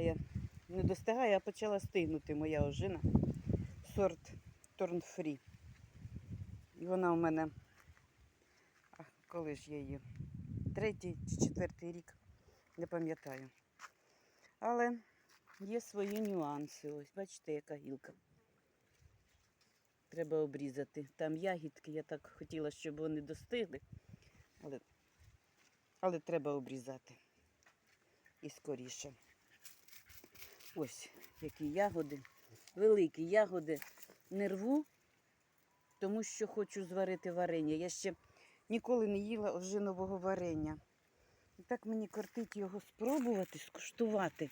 достигає, не достигає, а почала стигнути моя ожина. Сорт Торнфрі. І вона у мене, а коли ж я її? Третій чи четвертий рік, не пам'ятаю. Але є свої нюанси. Ось, бачите, яка гілка. Треба обрізати. Там ягідки, я так хотіла, щоб вони достигли, але, але треба обрізати. І скоріше. Ось які ягоди. Великі ягоди не рву, тому що хочу зварити варення. Я ще ніколи не їла ожинового варення. І так мені кортить його спробувати, скуштувати.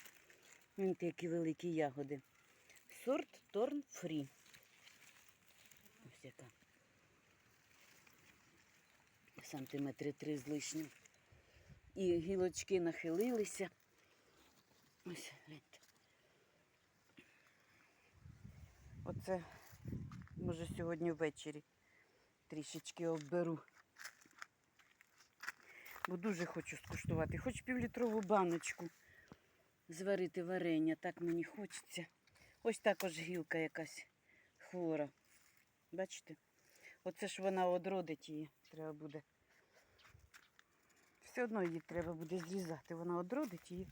Гляньте, які великі ягоди. Сорт Торн Фрі. Ось яка. Сантиметри три з лишнім. І гілочки нахилилися. Ось, гляньте. Оце, може, сьогодні ввечері трішечки обберу. Бо дуже хочу скуштувати. Хоч півлітрову баночку зварити варення, так мені хочеться. Ось також гілка якась хвора. Бачите? Оце ж вона одродить її, треба буде. Все одно її треба буде зрізати. Вона одродить її.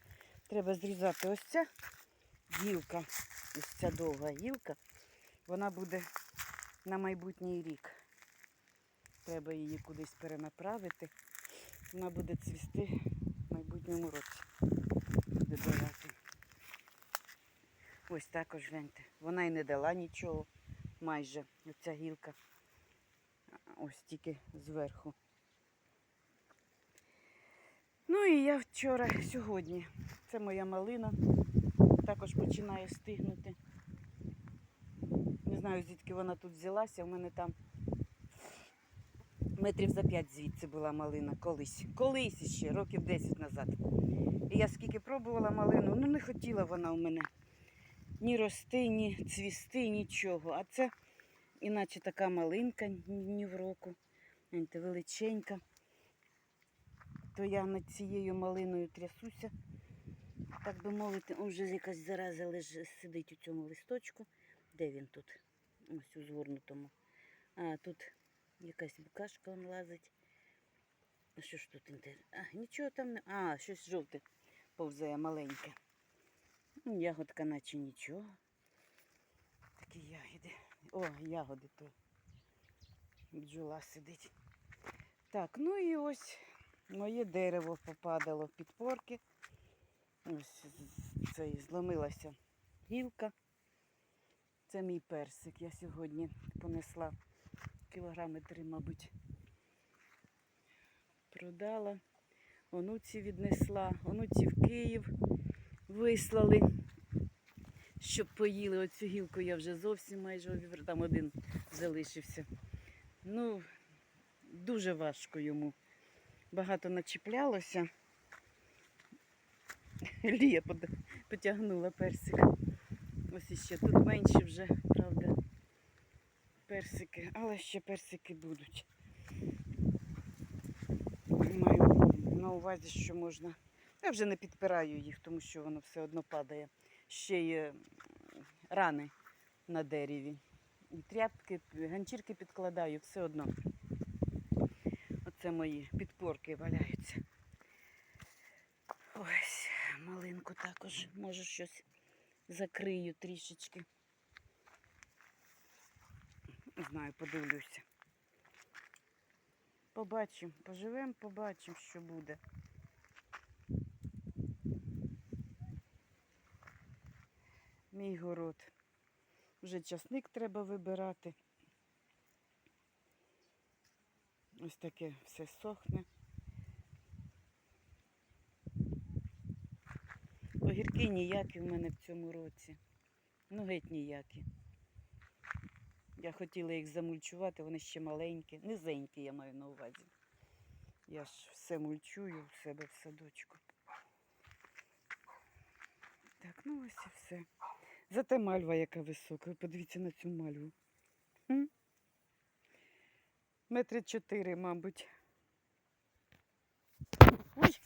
Треба зрізати ось ця гілка, ось ця довга гілка. Вона буде на майбутній рік. Треба її кудись перенаправити. Вона буде цвісти в майбутньому році. Буде давати. Ось також гляньте. Вона й не дала нічого майже. Оця гілка. Ось тільки зверху. Ну і я вчора, сьогодні. Це моя малина. Також починає стигнути. Знаю, звідки вона тут взялася. У мене там метрів за п'ять звідси була малина колись. Колись іще, років 10 назад. І я скільки пробувала малину, ну не хотіла вона у мене ні рости, ні цвісти, нічого. А це іначе така малинка ні в року. Величенька. То я над цією малиною трясуся, так би мовити, О, вже якась зараза лежи, сидить у цьому листочку. Де він тут? Ось у згорнутому. А тут якась букашка он лазить. А що ж тут інтересно? А, нічого там не. А, щось жовте повзає маленьке. Ну, Ягодка наче нічого. Такі ягоди. О, ягоди то. Бджола сидить. Так, ну і ось моє дерево попадало в підпорки. Ось це і зломилася гілка. Це мій персик. Я сьогодні понесла кілограми три, мабуть. Продала. Онуці віднесла. Онуці в Київ вислали, щоб поїли. Оцю гілку я вже зовсім майже обівр- Там один залишився. Ну, дуже важко йому. Багато начіплялося. Лія потягнула персик. Ось іще тут менше вже, правда, персики, але ще персики будуть. Маю на увазі, що можна. Я вже не підпираю їх, тому що воно все одно падає. Ще є рани на дереві. І тряпки, ганчірки підкладаю, все одно. Оце мої підпорки валяються. Ось, малинку також, може щось закрию трішечки. Не знаю, подивлюся. Побачимо, поживемо, побачимо, що буде. Мій город. Вже часник треба вибирати. Ось таке все сохне. Огірки ніякі в мене в цьому році. Ну, геть ніякі. Я хотіла їх замульчувати, вони ще маленькі, низенькі, я маю на увазі. Я ж все мульчую в себе в садочку. Так, ну ось і все. Зате мальва яка висока. Ви подивіться на цю мальву. М? Метри чотири, мабуть. Ой,